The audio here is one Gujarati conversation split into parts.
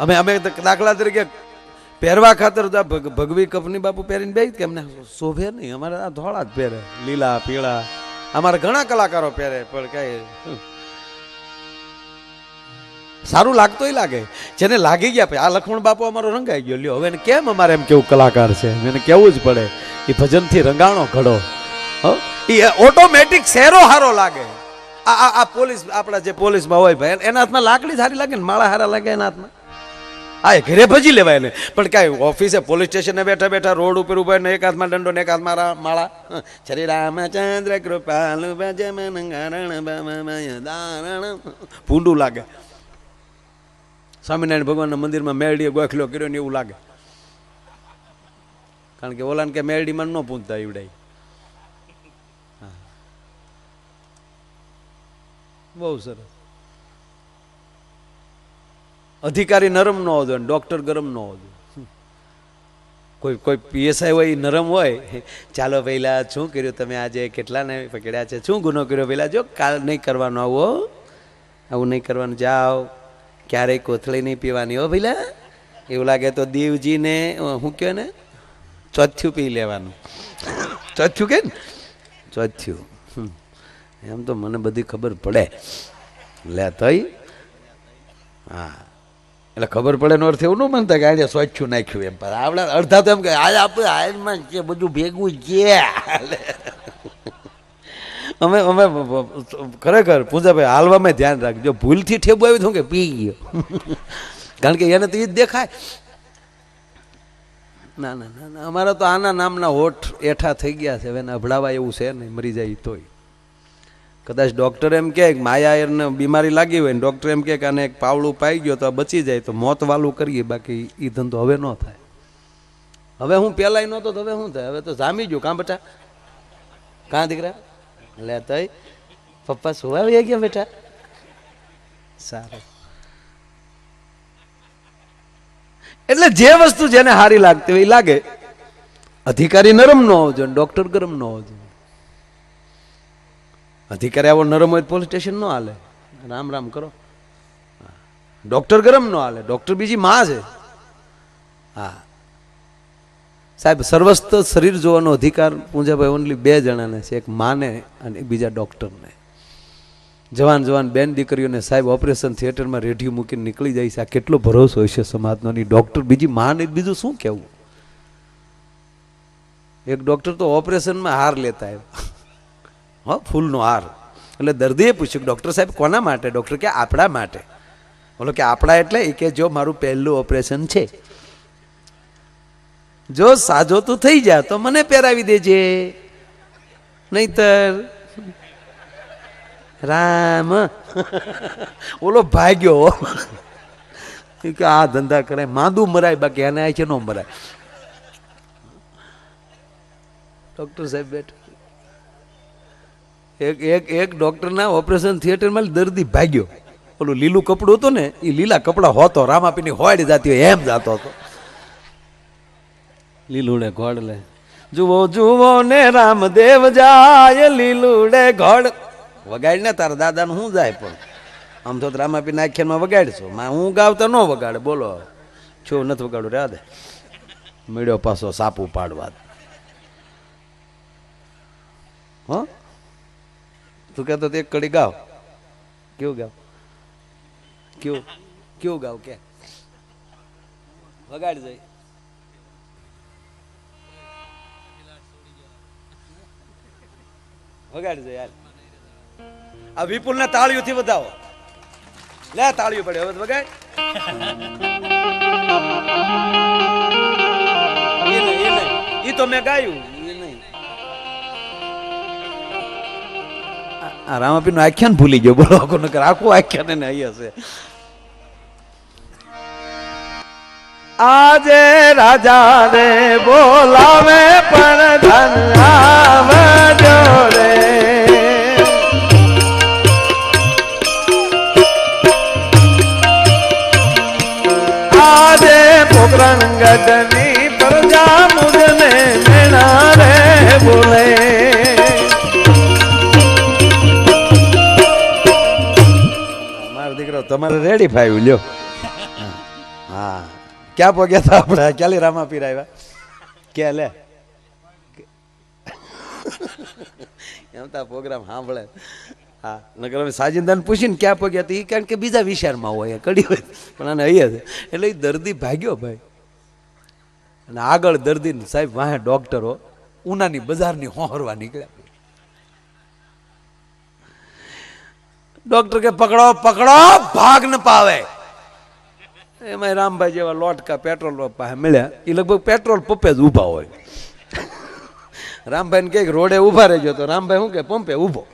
અમે અમે દાખલા તરીકે પહેરવા ખાતર ભગવી કપની બાપુ પહેરીને બે કે અમને શોભે નહીં. અમારે આ ધોળા જ પહેરે. લીલા, પીળા. અમારા ઘણા કલાકારો પહેરે, પણ કઈ સારું લાગતોય લાગે. જેને લાગી ગયા આ લખમણ બાપુ અમારો રંગાઈ ગયો. લ્યો, હવે કેમ અમારે એમ કેવું કલાકાર છે? એને કેવું જ પડે. એ ભજનથી રંગાણો ઘડો. એ ઓટોમેટિક શેરો હારો લાગે. આ આ પોલીસ, આપણા જે પોલીસમાં હોય ભાઈ, એના હાથમાં લાકડી સારી લાગે ને, માળા હારા લાગે એના હાથમાં? હા ઘરે ભજી લેવાય ને પણ કાંઈ ઓફિસે, પોલીસ સ્ટેશને બેઠા બેઠા રોડ ઉપર ઊભા ને એક હાથમાં દંડો ને એક હાથમાં માળા. શ્રી રામચંદ્ર કૃપાલ. ભૂંડું લાગે સ્વામિનારાયણ ભગવાનના મંદિરમાં મેરડીએ ગોખલો કર્યો ને એવું લાગે કારણ કે ઓલાને કે મેરડીમાં ન પૂંજતા ઈવડાય હા. બહુ સરસ અધિકારી નરમ ન હોવો ડૉક્ટર ગરમ ન હોવો કોઈ કોઈ પીએસઆઈ હોય નરમ હોય. ચાલો પહેલાં શું કર્યું તમે આજે? કેટલાને પકડ્યા છે? શું ગુનો કર્યો પહેલાં જો કાલ નહીં કરવાનો આવો આવું નહીં કરવાનું. જાઓ. ક્યારેય કોથળી નહીં પીવાની, હો ભઈલા એવું લાગે તો દીવજીને શું કહે ને ચોથ્યું પી લેવાનું. ચોથ્યું કે ને? ચોથ્યું. એમ તો મને બધી ખબર પડે. લે તોય. હા. એટલે ખબર પડે એનો અર્થ એવું ન માનતા કે આને સ્વચ્છું નાખ્યું એમ. પણ આપણે અડધા તો એમ કે આ આપણે આયનમાં છે, બધું ભેગું છે. અમે અમે ખરેખર પૂજાભાઈ હાલવામાં ધ્યાન રાખજો. ભૂલથી ઠેબુ આવ્યું તો કે, પી ગયો. કારણ કે એને તો એ જ દેખાય. ના ના ના અમારા તો આના નામના હોઠ એઠા થઈ ગયા છે. હવે અભડાવા એવું છે નહીં, મરી જાય તોય. કદાચ ડૉક્ટર એમ કહે માયા એને બીમારી લાગી હોય ને ડૉક્ટર એમ કહે કે આને એક પાવડું પાઈ ગયો તો આ બચી જાય, તો મોત વાલું કરીએ, બાકી એ ધંધો હવે ન થાય. હવે હું પહેલાંય નહોતો, તો હવે શું થાય? હવે તો જામી ગયું. કાં બેટા? કાં દીકરા? લે તય પપ્પા સુવાવી ગયા બેટા? સારું. એટલે જે વસ્તુ જેને સારી લાગતી હોય એ લાગે. અધિકારી નરમ ન હોવો જોઈએ ડૉક્ટર ગરમ ન હોવો જોઈએ. અધિકારી આવો નરમ હોય પોલીસ સ્ટેશન ન હાલે. રામ રામ કરો. ડૉક્ટર ગરમ ન હાલે. ડૉક્ટર બીજી માં છે. હા. સાહેબ, સર્વસ્ત શરીર જોવાનો અધિકાર પૂંજાભાઈ ઓનલી બે જણાને છે. એક માને અને બીજા ડૉક્ટરને. જવાન જવાન બેન દીકરીઓને સાહેબ, ઓપરેશન થિયેટરમાં રેડિયો મૂકીને નીકળી જાય છે. આ કેટલો ભરોસો છે સમાજનો? ડૉક્ટર બીજી માને બીજું શું કહેવું એક ડૉક્ટર તો ઓપરેશનમાં હાર લેતા આવ્યા. હા, ફૂલનો હાર. એટલે દર્દીએ પૂછ્યું કે ડૉક્ટર સાહેબ, કોના માટે? ડૉક્ટર કે આપણા માટે. બોલો કે આપણા એટલે? એ કે જો મારું પહેલું ઓપરેશન છે. જો સાજો તું થઈ જા, તો મને પહેરાવી દેજે. નહીતર રામ. ઓલો ભાગ્યો. કે આ ધંધા કરાય. માંદું મરાય, બાકી એને આ છે ન મરાય. ડૉક્ટર સાહેબ બેઠા. એક એક એક ડૉક્ટરના ઓપરેશન થિયેટરમાં દર્દી ભાગ્યો. ઓલું લીલું કપડું હતું ને એ લીલા કપડાં હોતો રામાપીની હોડ જાતી હોય એમ જાતો હતો. લીલુડે ઘોડ લે. જુઓ જુઓ ને રામદેવ જાય લીલુડે ઘોડ. વગાડ ને તારા દાદાનું શું જાય પણ? આમ તો રામાપીના આખ્યાનમાં વગાડશો. માં હું ગાવતા ન વગાડે બોલો છો નથી વગાડું દે મળ્યો પાછો સાપુ પાડવા. હો? તું કહેતો એક કડી ગાવ. કેવું ગાવ? કેવું? કેવું ગાવ કે? વગાડી જાય વગાડ જાય આ વિપુલ ને તાળીઓથી વધાવો. લે તાળીઓ પડે, હવે વગાડ. એ તો મેં ગાયું. આ- આ રામાપીરનું આખ્યાન ભૂલી ગયો. બોલો આખું નકર આખું આખ્યાન એને અહીં હશે આજે રાજા ને બોલાવે પણ ધન આવજો રે. આજે પોકરણ ગઢની પ્રજા મુજને મેણા રે બોલે. મારો તમારે રેડી ફાઈવ લ્યો હા. ક્યાં પગ્યા હતા આપણે? ક્યાલી રામા પીર આવ્યા ક્યાં લે? એમ તો પ્રોગ્રામ સાંભળે. હા. નકર અમે સાજિંદાને પૂછીને ક્યાં પગ્યા હતા એ કારણ કે બીજા વિચારમાં હોય કડી હોય. પણ આને અહીંયા છે એટલે એ દર્દી ભાગ્યો ભાઈ. અને આગળ દર્દી સાહેબ વાહે ડોક્ટરો ઉનાની બજારની હોહરવા નીકળ્યા. ડોક્ટર કે, પકડો પકડો, ભાગ ન પાવે. એમાં રામભાઈ જેવા લોટકા પેટ્રોલ પાસે મળ્યા. એ લગભગ પેટ્રોલ પંપે જ ઊભા હોય. રામભાઈને કંઈક રોડે ઊભા રહેજો. તો રામભાઈ શું કે પંપે ઊભો.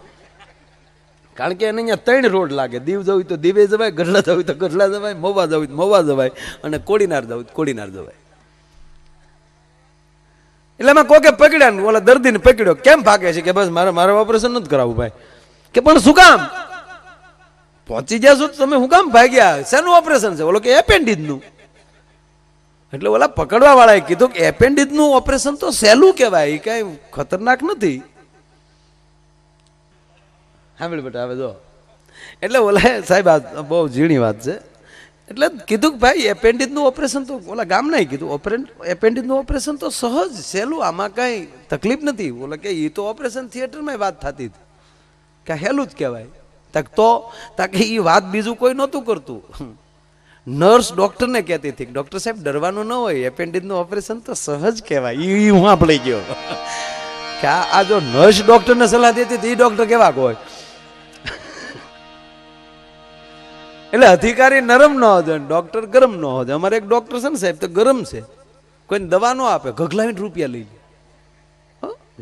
કારણ કે એને અહીંયા ત્રણ રોડ લાગે. દીવ જવું તો દીવે જવાય, ગઢડા જવું તો ગઢડા જવાય, મોવા જવું તો મોવા જવાય, અને કોડીનાર જવું કોડીનાર જવાય. એટલે એમાં કોકે પકડ્યા ઓલા દર્દીને પકડ્યો. કેમ ભાગે છે? કે બસ મારે મારે ઓપરેશન નથી કરાવવું, ભાઈ. કે પણ શું કામ? પહોંચી ગયા છો તમે શું કામ ભાગ્યા? શેનું ઓપરેશન છે? ઓલો કે appendix એટલે ઓલા પકડવા વાળાએ કીધું કે appendix ઓપરેશન તો સહેલું કહેવાય એ કાંઈ ખતરનાક નથી. સાંભળ બેટા, હવે જો. એટલે ઓલા સાહેબ, આ બહુ ઝીણી વાત છે. એટલે કીધું કે ભાઈ appendix ઓપરેશન તો ઓલા ગામ નહીં કીધું ઓપરેન appendix ઓપરેશન તો સહજ, સહેલું, આમાં કાંઈ તકલીફ નથી. ઓલા કે એ તો ઓપરેશન થિયેટરમાં વાત થતી હતી. કે હેલું જ કહેવાય. તક તો, તાકે એ વાત બીજું કોઈ નહોતું કરતું. નર્સ ડોક્ટરને કહેતી હતી ડોક્ટર સાહેબ, ડરવાનું ન હોય એપેન્ડિસનું ઓપરેશન તો સહજ કહેવાય. એ હું આપણે ગયો. કે આ જો નર્સ ડોક્ટરને સલાહ દેતી હતી એ ડોક્ટર કેવા હોય. એટલે અધિકારી નરમ ન હોય, ડોક્ટર ગરમ ન હોય. અમારે એક ડોક્ટર છે ને સાહેબ, તો ગરમ છે. કોઈને દવા ન આપે ગગલાવીને રૂપિયા લઈ લે.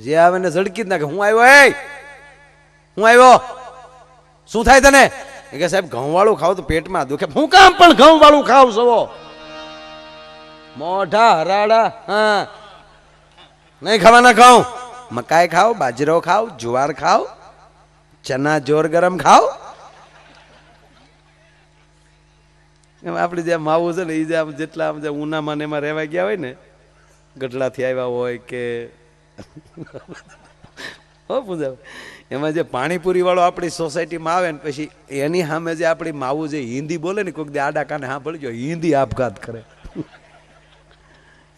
જે આવે ને ઝડકી જ નાખે. હું આવ્યો એ હું આવ્યો. શું થાય તને? કે સાહેબ ઘઉં વાળું ખાવ તો પેટમાં દુખે. હું કામ પણ ઘઉં વાળું ખાવ સવો મોઢા હરાડા હા. નહીં ખાવાના ઘઉં મકાઈ ખાવ, બાજરો ખાવ, જુવાર ખાવ, ચના જોર ગરમ ખાવ. એમ આપણી જે માવું છે ને એ જે આમ જેટલા આમ જે ઉનામાં એમાં રહેવા ગયા હોય ને, ગઢડાથી આવ્યા હોય કે હો પૂજા એમાં જે પાણીપુરી વાળો આપણી સોસાયટીમાં આવે ને પછી એની સામે જે આપણી માવું જે હિન્દી બોલે ને કોઈક દે આડા કાને હા ભળી ગયો હિન્દી આપઘાત કરે.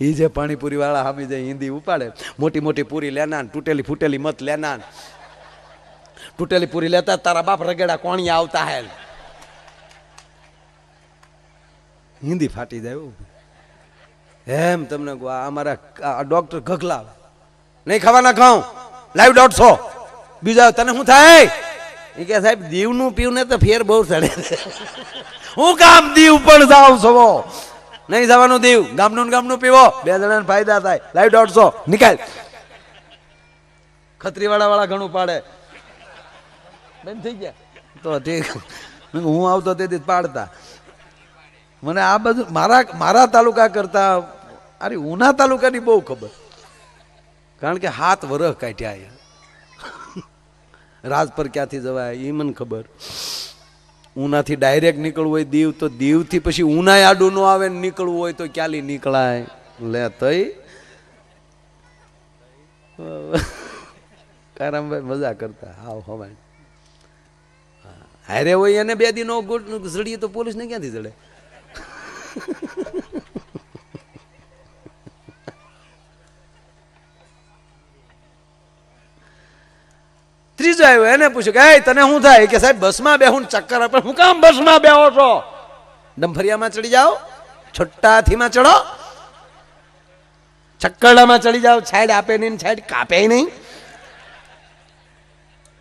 એ જે પાણીપુરી વાળા સામે જે હિન્દી ઉપાડે. મોટી મોટી પૂરી લેના તૂટેલી ફૂટેલી મત લેના તૂટેલી પૂરી લેતા તારા બાપ રગેડા કોણી આવતા હે. હિન્દી ફાટી જાય. એમ તમને અમારા ડોક્ટર ગગલા નહીં ખાવાના ખાઉં? લાઈવ દોઢસો બીજા તને શું થાય? એ કે સાહેબ દીવનું પીવું ને તો ફેર બહુ ચડે હું કામ દીવ પણ જાઉં છો નહીં જવાનું દીવ ગામનું ગામનું પીવો. બે જણાને ફાયદા થાય. લાઈવ દોઢસો. નિકાલ. ખત્રીવાળા વાળા ઘણું પાડે. બેન થઈ ગયા. તો ઠીક. હું આવતો તેથી પાડતા. મને આ બધું મારા મારા તાલુકા કરતા અરે ઉના તાલુકાની બહુ ખબર. કારણ કે હાથ વરહ કાઢ્યા અહીંયા રાજપર ક્યાંથી જવાય એ મને ખબર. ઉનાથી ડાયરેક્ટ નીકળવું હોય દીવ, તો દીવથી પછી ઉનાય આડું ન આવે ને નીકળવું હોય તો ક્યાંલી નીકળાય? લે તઈ. કારામભાઈ મજા કરતા, હાવ હવાય. હારે હોય એને બે દિનો ગુટ જડીએ તો પોલીસને ક્યાંથી જડે? ત્રીજો આવ્યો એને પૂછ્યું કે "એ, તને શું થાય? કે સાહેબ બસમાં બેહું ને ચક્કર આપે. હું કામ બસમાં બેહો છો? ડંફરિયામાં ચડી જાઓ છઠ્ઠાથીમાં ચડો. ચક્કરડામાં ચડી જાઓ છાડ આપે નહીં ને છાડ કાપે નહીં.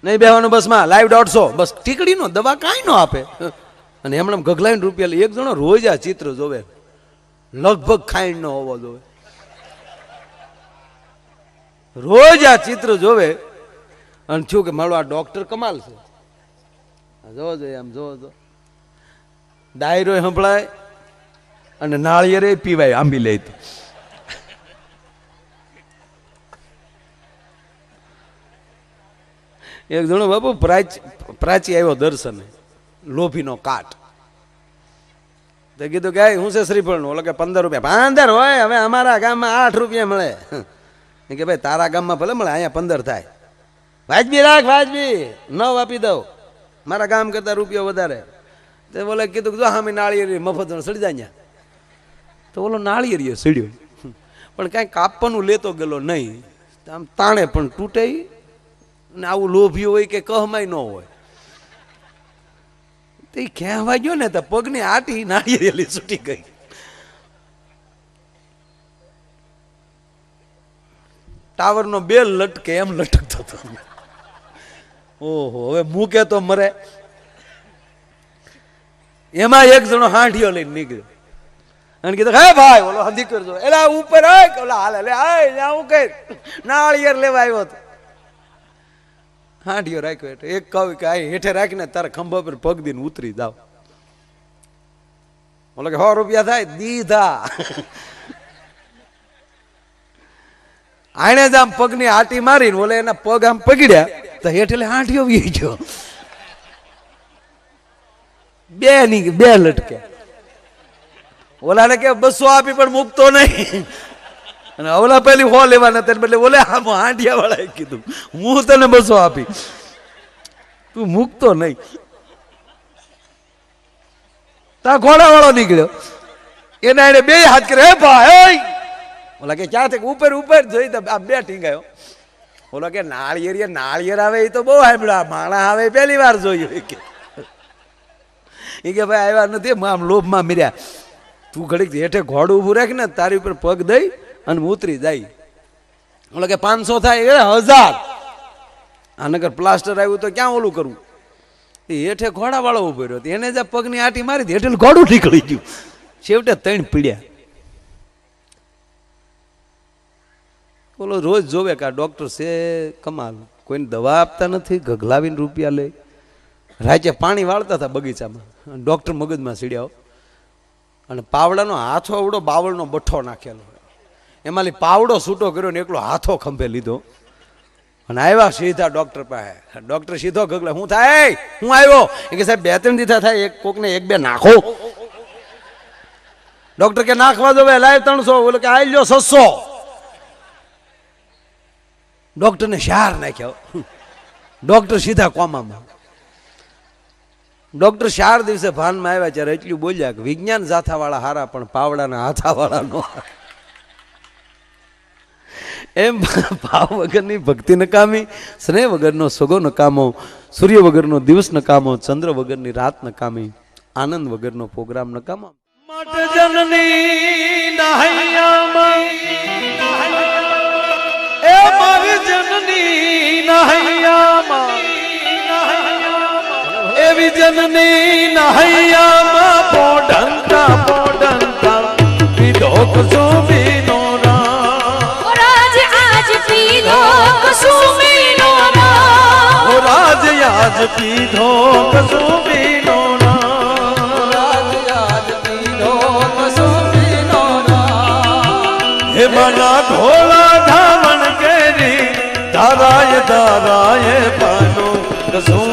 નહીં બેહવાનું બસમાં લાઈવ દોઢસો. બસ ટીકડીનો દવા કાંઈ ન આપે. અને એમણે ગગલાઈને રૂપિયા એક જણો રોજ આ ચિત્ર જોવે. લગભગ ખાઈન નો હોવો જોવે. રોજ આ ચિત્ર જોવે. અને થયું કે મારો આ ડૉક્ટર કમાલ છે. જોવો જોઈએ આમ જોવો જો ડાયરો સંભળાય અને નાળિયેરે પીવાય આંબી લે તો. એક જણો બાપુ પ્રાચી પ્રાચી આવ્યો દર્શને, લોભીનો કાટ. તો કીધું કે હું છે શ્રીફળનું? ઓલો કે, પંદર રૂપિયા. પંદર હોય? હવે અમારા ગામમાં આઠ રૂપિયા મળે. કે, ભાઈ, તારા ગામમાં ભલે મળે, અહીંયા પંદર થાય. વાજબી રાખ, વાજબી. નવ આપી દઉં. મારા ગામ કરતા રૂપિયો વધારે. તે બોલે, કીધું જો હામી નાળિયેરી મફત સડી જાય તો ઓલો નાળિયેરીએ સડ્યો. પણ કાંઈ કાપવાનું લેતો ગયેલો નહીં. આમ તાણે પણ તૂટે ને આવું લોભ્યું હોય કે કહમાય ન હોય. તે કહેવા ગયો ને તો પગની આટી નાળિયેરી છૂટી ગઈ. ટાવરનો બેલ લટકે એમ લટકતો હતો. ઓહો, હવે મૂકે તો મરે. એમાં એક જણો હાંઠિયો લઈને નીકળ્યો. અને કીધું, હે ભાઈ, ઓલો હદી કરજો એટલે ઉપર આય. ઓલા, હાલે, લે, આય હું કઈ. નાળિયેર લેવા આવ્યો હતો. હાંઠિયો રાખ્યો એટલે એક કહું કે આ હેઠે રાખીને તારા ખંભા પર પગ દીને ઉતરી જાવ ઓલો કે સો રૂપિયા થાય? દીધા. આણે જ આમ પગની આટી મારીને ઓલે એના પગ આમ પકડ્યા. તો એટલે આઠિયો વી બે ની બે લટકે. ઓલાને કે બસો આપી પણ મૂકતો નહીં. અને ઓલા પેલી હો લેવાના તેને બદલે ઓલે હાંડિયા વાળાએ કીધું, હું તને બસો આપી. તું મૂકતો નહીં. તા ઘોડા વાળો નીકળ્યો. એના એને બે હાથ કરે ભાઈ! ઓલા કે ક્યાં થી ઉપર ઉપર જોઈ તો, આ બે ટીંગાયો. ઓલો કે નાળિયેર નાળિયેર આવે એ તો બહુ સાંભળ્યા માણા આવે પહેલી વાર જોયું. કે, એ કે ભાઈ આવ્યા નથી આમ લોભમાં મીર્યા. તું ઘડીક હેઠે ઘોડું ઊભું રાખ ને, તારી ઉપર પગ દઈ અને ઉતરી જાય. ઓલો કે પાંચસો થાય, એ હજાર. આ નગર પ્લાસ્ટર આવ્યું તો ક્યાં ઓલું કરવું એ હેઠે ઘોડાવાળો ઊભો રહ્યો. એને જ પગની આટી મારી હતી હેઠે ઘોડું નીકળી ગયું. છેવટે ત્રણ પીડ્યા. ઓલો રોજ જોવે કે આ ડોક્ટર છે, કમાલ. કોઈને દવા આપતા નથી, ગગલાવીને રૂપિયા લે. રાજ્ય પાણી વાળતા હતા બગીચામાં. ડોક્ટર મગજમાં સીડ્યા હો. અને પાવડાનો હાથો અવડો બાવળનો બઠ્ઠો નાખેલો. એમાંથી પાવડો છૂટો કર્યો ને એકલો હાથો ખંભે લીધો. અને આવ્યા સીધા ડોક્ટર પાસે. ડોક્ટર સીધો ગગલે, હું થાય? હું આવ્યો? એ કે, સાહેબ, બે ત્રણ દીધા થાય, એક કોકને એક બે નાખો. ડોક્ટર કે, નાખવા દો લાઈવ ત્રણસો. બોલો કે આવી લ્યો છસો. ડોક્ટરને શાર નાખ્યો. ડોક્ટર સીધા કોમામાં. ડોક્ટર ચાર દિવસે ભાનમાં આવ્યા ત્યારે એટલું બોલ્યા કે વિજ્ઞાન જાથાવાળા હારા, પણ પાવડાના હાથાવાળા નો એમ ભાવ વગરની ભક્તિ નકામી, સ્નેહ વગરનો સગો નકામો, સૂર્ય વગરનો દિવસ નકામો, ચંદ્ર વગરની રાત નકામી, આનંદ વગરનો પ્રોગ્રામ નકામો. જનની મારી જનની નહૈયામાં. એવી જનની નહૈયામાં પોઢંતા પોઢંતા પીધો કુસુમીનો રામ ઓ રાજ આજ પીધો કસુમીનો રામ ઓ રાજ યાદ પીધો કસુમીનો રામ હે મના કેરી ધારાય ધારાય પાનો કસુમીનો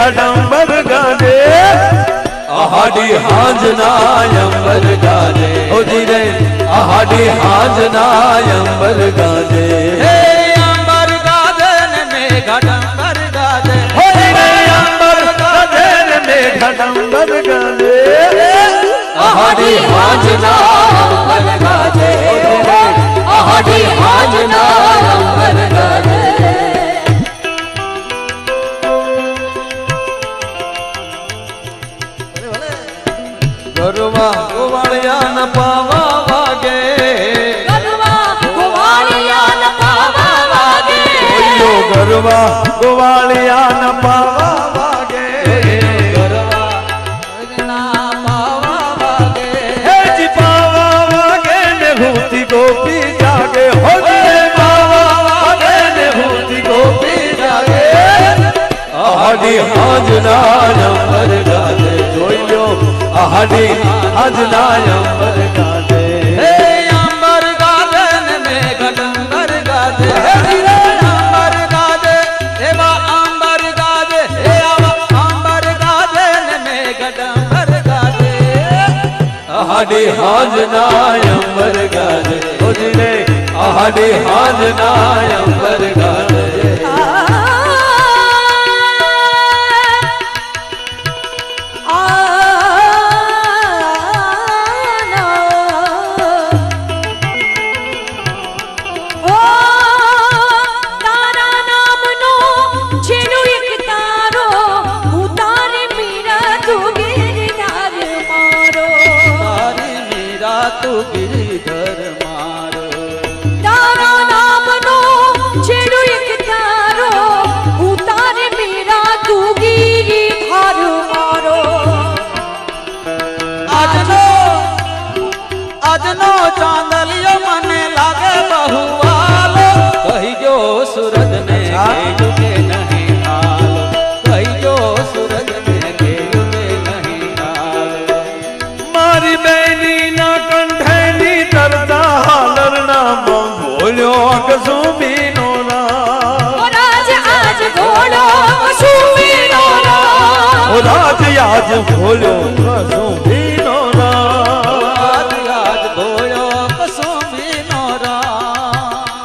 મેઘડંબર ગાજે આહાડી હાંજના અંબર ગાજે ઓજી રે આહાડી હાંજના અંબર ગાજે હે અંબર ગાજે ને મેઘડંબર ગાજે ઓજી રે અંબર ગાજે ને મેઘડંબર ગાજે આહાડી હાંજના અંબર ગાજે આહાડી હાંજના અંબર ગાજે ગરવા ગોવાળિયાના પાવા ગોવાળિયા ન પાવા વાગે. ઓયો ગોવાળિયા ન પાવા વાગે. ના પાવા વાગે. હેજી પાવા વાગે ને ભૂતિ ગોપી જાગે. હોજે પાવા વાગે ને ભૂતિ ગોપી જાગે. હાંજના આહાડી હાંજના અંબર ગાજે હે અંબર ગાજે ને મેઘડંબર ગાજે હે રે અંબર ગાજે હે બા અંબર ગાજે હે આવા અંબર ગાજે ને હાંજના અંબર અંબર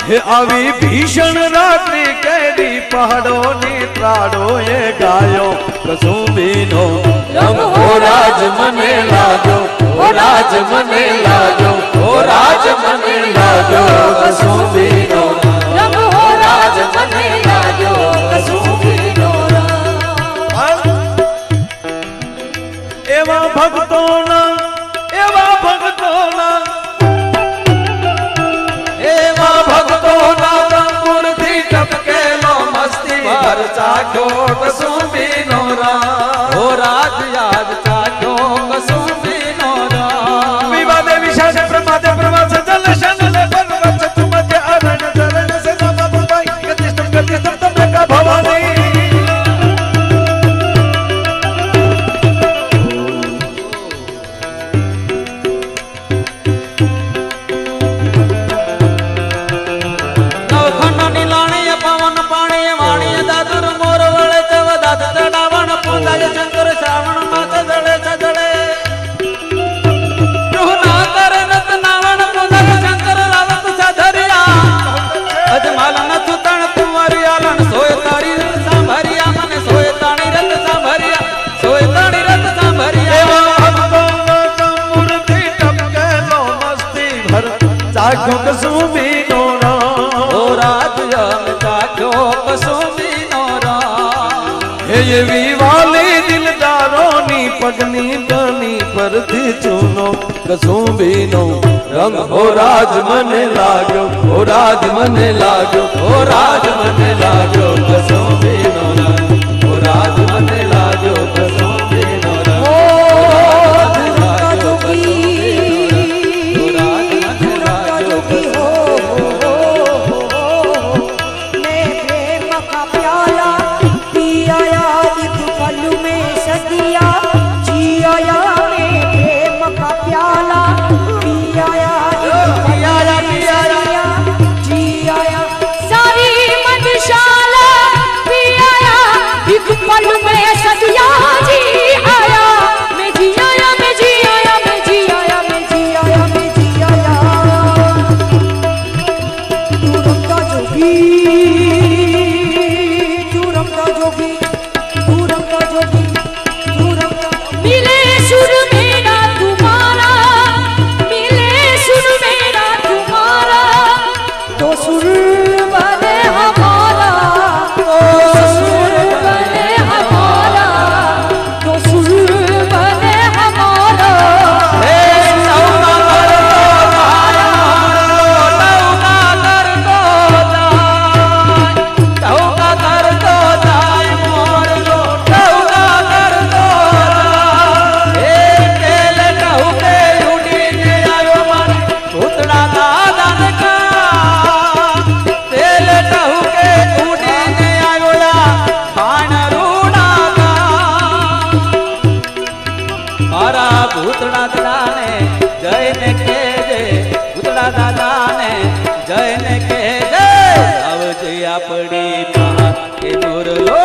હે આવી ભીષણ રાત્રિ કેરી પહાડો ની ત્રાડો એ ગાયો કસુંબી નો રંગ હો રાજ મને લાગ્યો હો રાજ મને લાગ્યો હો રાજ મને લાગ્યો કસુંબીનો રંગ હો રાજ મને લાગ્યો કસુંબીનો રામ એવા ભક્તોના ચાખ્યો કસુંબી નો ઓ રાજ યમ ચાખ્યો કસુંબીનો રામ હે એવી વાલી દિલદારોની પગની ગની પરથી ચૂનો. કસુંબી નો રંગ હો રાજ મને લાગ્યો હો રાજ મને લાગ્યો હો રાજ મને લાગ્યો કસુંબીનો આપણી મહા કે મોરલો